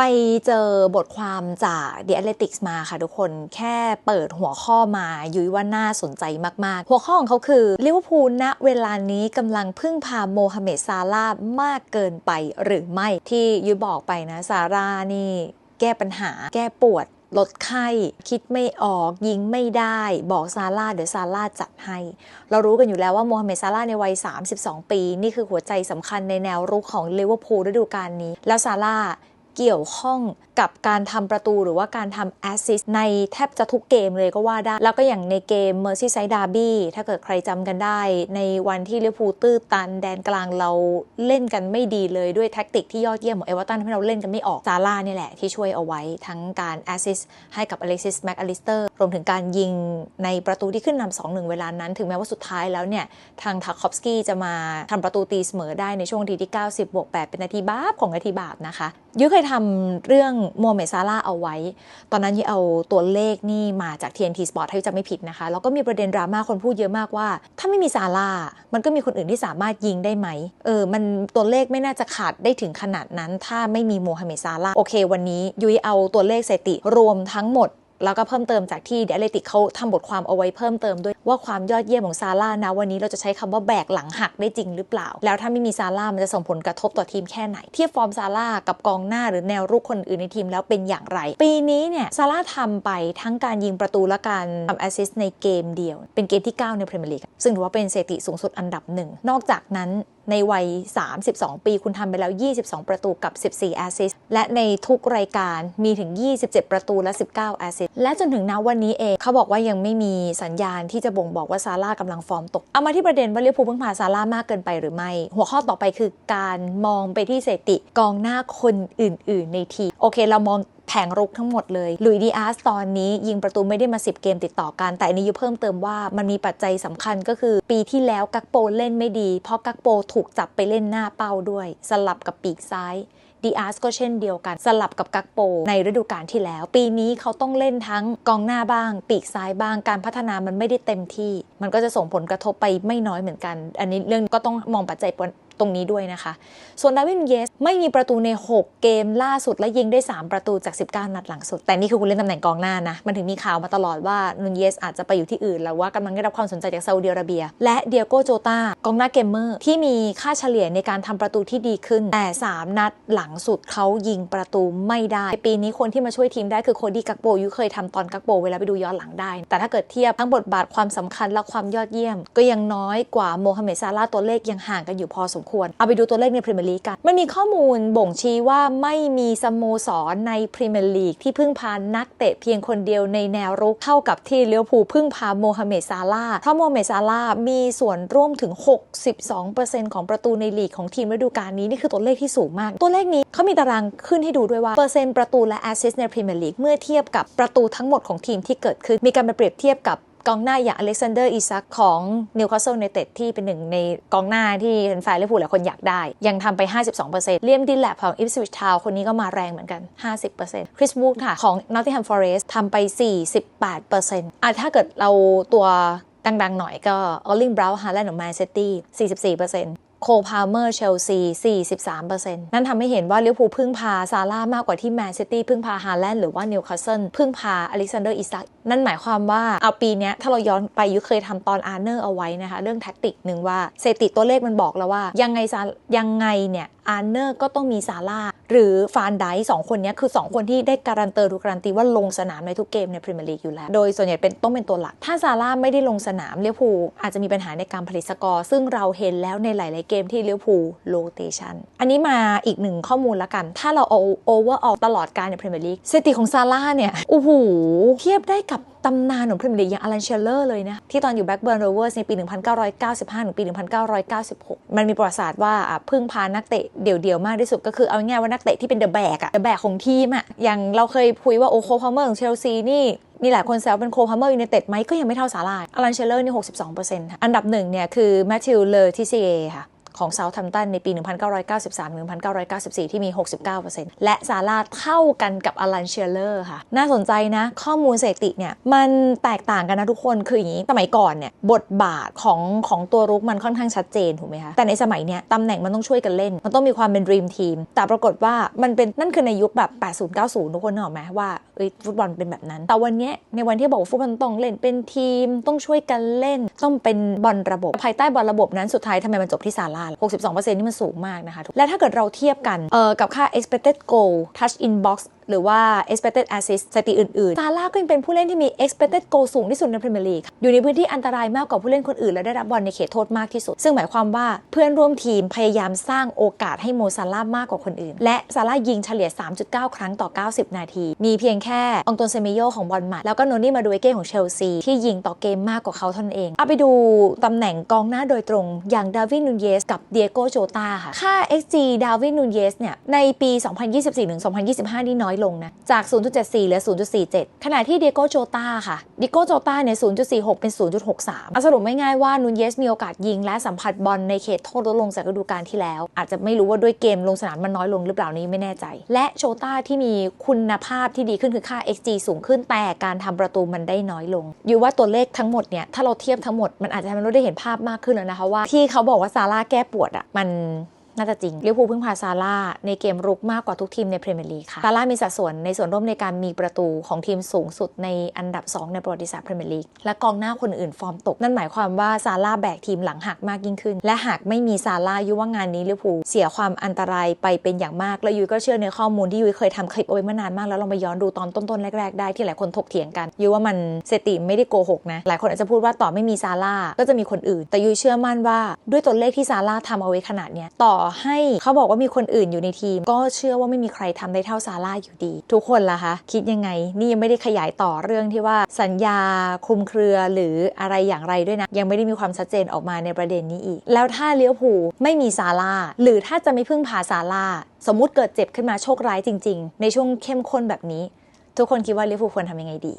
ไปเจอบทความจาก The Athletics มาค่ะทุกคนแค่เปิดหัวข้อมายุ้ยว่าน่าสนใจมาก ๆ หัวข้อของเขาคือลิเวอร์พูลณเวลานี้กำลังพึ่งพาโมฮัมเหม็ดซาลามากเกินไปหรือไม่ที่ยุ้ยบอกไปนะซาร่านี่แก้ปัญหา แก้ปวดลดไข้ คิดไม่ออก ยิงไม่ได้ บอกซาร่าเดี๋ยวซาร่าจัดให้ เรารู้กันอยู่แล้วว่าโมฮัมเหม็ดซาร่าในวัย 32 ปี นี่คือหัวใจสำคัญในแนวรุกของลิเวอร์พูลฤดูกาลนี้ แล้วซาร่า เกี่ยวข้องกับการทำประตูหรือว่าการทำแอสซิสในแทบจะทุกเกมเลยก็ว่าได้ แล้วก็อย่างในเกม Merseyside Derby ถ้าเกิดใครจำกันได้ ในวันที่ลิเวอร์พูลตื้อตันแดนกลางเราเล่นกันไม่ดีเลยด้วยแท็กติกที่ยอดเยี่ยมของเอเวอร์ตันทำให้เราเล่นกันไม่ออกซาร่านี่แหละที่ช่วยเอาไว้ทั้งการแอสซิสให้กับอเล็กซิสแม็กอลิสเตอร์รวมถึงการยิงในประตูที่ขึ้นนำสองหนึ่งเวลานั้น ถึงแม้ว่าสุดท้ายแล้วเนี่ยทางทาคอฟสกี้จะมาทำประตูตีเสมอได้ในช่วงทีที่ 90บวก8เป็นนาทีบาปของนาทีบาปนะคะยุ้ยเคยทำเรื่องโมเมซาร่าเอาไว้ ตอนนั้นยี่เอาตัวเลขนี่มาจาก TNT Sport ถ้าจะไม่ผิดนะคะ แล้วก็มีประเด็นดราม่าคนพูดเยอะมากว่า ถ้าไม่มีซาร่ามันก็มีคนอื่นที่สามารถยิงได้ไหมเออมันตัวเลขไม่น่าจะขาดได้ถึงขนาดนั้น ถ้าไม่มีโมฮัมเหม็ดซาร่าโอเค วันนี้ยุ้ยเอาตัวเลขสถิติรวมทั้งหมด แล้วก็เพิ่มเติมจากที่เดลติกเขาทำบทความเอาไว้เพิ่มเติมด้วยว่าความยอดเยี่ยมของซาร่านะวันนี้เราจะใช้คำว่าแบกหลังหักได้จริงหรือเปล่า แล้วถ้าไม่มีซาร่ามันจะส่งผลกระทบต่อทีมแค่ไหน เทียบฟอร์มซาร่ากับกองหน้าหรือแนวรุกคนอื่นในทีมแล้วเป็นอย่างไร ปีนี้เนี่ยซาร่าทำไปทั้งการยิงประตูและการทำแอสซิสต์ในเกมเดียว เป็นเกมที่ 9 ในพรีเมียร์ลีกซึ่งถือว่าเป็นสถิติสูงสุดอันดับหนึ่งนอกจากนั้น ในวัย 32 ปีคุณทำไปแล้ว 22 ประตูกับ 14 แอสซิสและในทุกรายการมีถึง 27 ประตูและ 19 แอสซิสและจนถึงณวันนี้เองเขาบอกว่ายังไม่มีสัญญาณที่จะบ่งบอกว่าซาร่ากำลังฟอร์มตก เอามาที่ประเด็นว่าลิเวอร์พูลเพิ่งพาซาร่ามากเกินไปหรือไม่ หัวข้อต่อไปคือการมองไปที่สถิติกองหน้าคนอื่น ๆ ในทีมโอเค เรามอง แผงรุกทั้งหมดเลยลุยดีอาร์สตอนนี้ยิงประตูไม่ได้มา 10 เกมติดต่อกัน แต่อันนี้ยุเพิ่มเติมว่ามันมีปัจจัยสำคัญก็คือ ปีที่แล้วกักโปเล่นไม่ดี เพราะกักโปถูกจับไปเล่นหน้าเป้าด้วย สลับกับปีกซ้ายดีอาร์สก็เช่นเดียวกันสลับกับกักโป ในฤดูกาลที่แล้ว ปีนี้เขาต้องเล่นทั้งกองหน้าบ้าง ปีกซ้ายบ้างการพัฒนามันไม่ได้เต็มที่ มันก็จะส่งผลกระทบไปไม่น้อยเหมือนกัน อันนี้เรื่องก็ต้องมองปัจจัย ตรงนี้ด้วยนะคะ ส่วนดาวินเยสไม่มีประตูใน 6 เกมล่าสุดและยิงได้ 3 ประตูจาก 19 นัดหลังสุด แต่นี่คือคุณเล่นตำแหน่งกองหน้านะ มันถึงมีข่าวมาตลอดว่านุนเยสอาจจะไปอยู่ที่อื่น แล้วว่ากำลังได้รับความสนใจจากซาอุดิอาระเบีย และเดียโกโจตากองหน้าเกมเมอร์ที่มีค่าเฉลี่ยในการทำประตูที่ดีขึ้น แต่ 3 นัดหลังสุดเขายิงประตูไม่ได้ ปีนี้คนที่มาช่วยทีมได้คือโคดี้กักโบยุเคยทำตอนกักโบเวลาไปดูย้อนหลังได้ แต่ถ้าเกิดเทียบทั้งบทบาทความสำคัญและความยอดเยี่ยม ก็ยังน้อยกว่าโมฮัมเหม็ดซาร่าตัวเลขยังห่างกันอยู่พอสมควร เอาไปดูตัวเลขในพรีเมียร์ลีกกัน มันมีข้อมูลบ่งชี้ว่าไม่มีสโมสรในพรีเมียร์ลีกที่พึ่งพานักเตะเพียงคนเดียวในแนวรุกเท่ากับที่เลี้ยวผูพึ่งพาโมฮัมเหม็ดซาลาเพราะโมฮัมเหม็ดซาลามีส่วนร่วมถึง 62%ของประตูในลีกของทีมฤดูกาลนี้นี่คือตัวเลขที่สูงมาก ตัวเลขนี้เขามีตารางขึ้นให้ดูด้วยว่าเปอร์เซ็นต์ประตูและแอสซิสต์ในพรีเมียร์ลีกเมื่อเทียบกับประตูทั้งหมดของทีมที่เกิดขึ้นมีการไปเปรียบเทียบกับ กองหน้าอย่างอเล็กซานเดอร์อิซักของนิวคาสเซิลในเต็ดที่เป็นหนึ่งในกองหน้าที่แฟนลิเวอร์พูลหลายคนอยากได้ ยังทำไป 52%เลียมดินแลบของอิฟสวิชทาวคนนี้ก็มาแรงเหมือนกัน 50%คริสบูดค่ะ ของนอตติงแฮมฟอเรสต์ทำไป 48%อะถ้าเกิดเราตัวดังๆหน่อยก็ออลลิงบราวน์ฮาร์แลนด์ของแมนซิตี้44% โคพาเมอร์เชลซี 43%นั่นทำให้เห็นว่าลิเวอร์พูลพึ่งพาซาร่ามากกว่าที่แมนซิตี้พึ่งพาฮาแลนด์หรือว่านิวคาสเซิลพึ่งพาอเล็กซานเดอร์อิซักนั่นหมายความว่าเอาปีนี้ถ้าเราย้อนไปยุเคยทำตอนอาร์เนอร์เอาไว้นะคะ เรื่องแท็กติกหนึ่งว่าเศรษฐิตัวเลขมันบอกแล้วว่า ยังไงยังไงเนี่ยอาร์เนอร์ก็ต้องมีซาร่าหรือฟานไดสองคนนี้คือ 2 คนที่ได้การันเตอร์ถูกการันตีว่าลงสนามในทุกเกมในพรีเมียร์ลีกอยู่แล้ว โดยส่วนใหญ่เป็นต้องเป็นตัวหลัก ถ้าซาร่าไม่ได้ลงสนามเลี้ยวภูอาจจะมีปัญหาในการผลิตสกอร์ ซึ่งเราเห็นแล้วในหลายๆเกมที่เลี้ยวภูโลเตชันอันนี้มาอีกหนึ่งข้อมูลละกัน ถ้าเราเอาโอเวอร์ออตลอดการในพรีเมียร์ลีกสถิติของซาร่าเนี่ยโอ้โหเทียบได้กับตำนานของพรีเมียร์ลีกอย่างอลันเชลเลอร์เลยนะ ที่ตอนอยู่แบ็กเบิร์นโรเวอร์สในปี 1995 ถึงปี 1996 มันมีประวัติศาสตร์ว่าพึ่งพานักเตะเดี่ยวๆ มากที่สุดก็คือเอาง่ายๆว่านักเตะที่เป็นเดอะแบกอะเดอะแบกของทีมอะอย่างเราเคยคุยว่าโอโคพาเมอร์ของเชลซีนี่มีหลายคนแซวเป็นโคพาเมอร์ยูไนเต็ดไหมก็ยังไม่เท่าสาลายอลันเชลเลอร์นี่ 62%อันดับหนึ่งเนี่ยคือแมทธิวเลอร์ทิเซียค่ะ ของเซาท์แฮมตันในปี 1993-1994 ที่มี 69%และซาร่าเท่ากันกับอลันเชียเลอร์ค่ะ น่าสนใจนะ ข้อมูลสถิติเนี่ย มันแตกต่างกันนะทุกคนคืออย่างนี้ สมัยก่อนเนี่ย บทบาทของของตัวรุกมันค่อนข้างชัดเจนถูกไหมคะแต่ในสมัยเนี้ยตำแหน่งมันต้องช่วยกันเล่น มันต้องมีความเป็นด e ีมทีมแต่ปรากฏว่ามันเป็นนั่นคือในยุคแบบ 80-90 ทุกคนนึกออกไหมว่าเอ้ฟุตบอลเป็นแบบนั้น แต่วันเนี้ยในวันที่บอกว่าฟุตบอลต้องเล่นเป็นทีมต้องช่วยกันเล่น ต้องเป็นบอลระบบภายใต้บอลระบบนั้นสุดท้ายทำไมมันจบที่ซาร่า62%นี่มันสูงมากนะคะ และถ้าเกิดเราเทียบกันกับค่า expected goal touch in box หรือว่า expected assist สถิติอื่นๆซาร่าก็ยังเป็นผู้เล่นที่มี expected goal สูงที่สุดในพรีเมียร์ลีกอยู่ในพื้นที่อันตรายมากกว่าผู้เล่นคนอื่น และได้รับบอลในเขตโทษมากที่สุด ซึ่งหมายความว่าเพื่อนร่วมทีมพยายามสร้างโอกาสให้โมซาร่ามากกว่าคนอื่น และซาร่ายิงเฉลี่ย 3.9 ครั้งต่อ 90 นาที มีเพียงแค่องตนเซเมโยของบอลมัดแล้วก็โนนี่มาดูเอเก้ของเชลซีที่ยิงต่อเกมมากกว่าเขาเท่านั้นเองเอาไปดูตำแหน่งกองหน้าโดยตรง อย่างดาวินนูเยสกับเดียโกโจตาค่ะค่า xg ดาวินนูเยสเนี่ยในปี 2024-2025 นี่น้อยลงนะ จาก 0.74 เหลือ 0.47 ขณะที่เดโกโจตาค่ะเดียโกโจตาเนี่ย 0.46 เป็น 0.63เอาสรุปไม่ง่ายว่านูนเยสมีโอกาสยิงและสัมผัสบอลในเขตโทษลดลงจากฤดูกาลที่แล้ว อาจจะไม่รู้ว่าด้วยเกมลงสนามมันน้อยลงหรือเปล่านี้ไม่แน่ใจ และโจตาที่มีคุณภาพที่ดีขึ้นคือค่า xg สูงขึ้นแต่การทำประตูมันได้น้อยลง อยู่ว่าตัวเลขทั้งหมดเนี่ยถ้าเราเทียบทั้งหมดมันอาจจะทำให้เราได้เห็นภาพมากขึ้นแล้วนะคะว่าที่เขาบอกว่าซาร่าแก้ปวดอะมัน น่าจะจริงลิเวอร์พูลเพิ่งพาซาร่าในเกมรุกมากกว่าทุกทีมในพรีเมียร์ลีกค่ะซาร่ามีสัดส่วนในส่วนร่วมในการมีประตูของทีมสูงสุดในอันดับ 2 ในประวัติศาสตร์พรีเมียร์ลีกและกองหน้าคนอื่นฟอร์มตก นั่นหมายความว่าซาร่าแบกทีมหลังหักมากยิ่งขึ้น และหากไม่มีซาร่ายุว่างานนี้ลิเวอร์พูลเสียความอันตรายไปเป็นอย่างมากและยุ้ยก็เชื่อในข้อมูลที่ยุ้ยเคยทำคลิปเอาไว้เมื่อนานมากแล้วลองไปย้อนดูตอนต้นๆแรกๆได้ที่หลายคนถกเถียงกันยุ้ยว่ามันสถิติไม่ได้โกหกนะหลายคนอาจจะพูดว่าต่อไม่มีซาร่าก็จะมีคนอื่น แต่ยุ้ยเชื่อมั่นว่าด้วยตัวเลขที่ซาร่าทำเอาไว้ขนาดเนี้ยต่อให้เขาบอกว่ามีคนอื่นอยู่ในทีม ก็เชื่อว่าไม่มีใครทำได้เท่าซาร่าอยู่ดี ทุกคนล่ะคะคิดยังไง นี่ยังไม่ได้ขยายต่อเรื่องที่ว่าสัญญาคุมเครือหรืออะไรอย่างไรด้วยนะ ยังไม่ได้มีความชัดเจนออกมาในประเด็นนี้อีก แล้วถ้าเลี้ยวผูไม่มีซาร่าหรือถ้าจะไม่พึ่งพาซาร่าสมมุติเกิดเจ็บขึ้นมาโชคร้ายจริง ๆ ในช่วงเข้มข้นแบบนี้ ทุกคนคิดว่าเลี้ยวผูลควรทำยังไงดี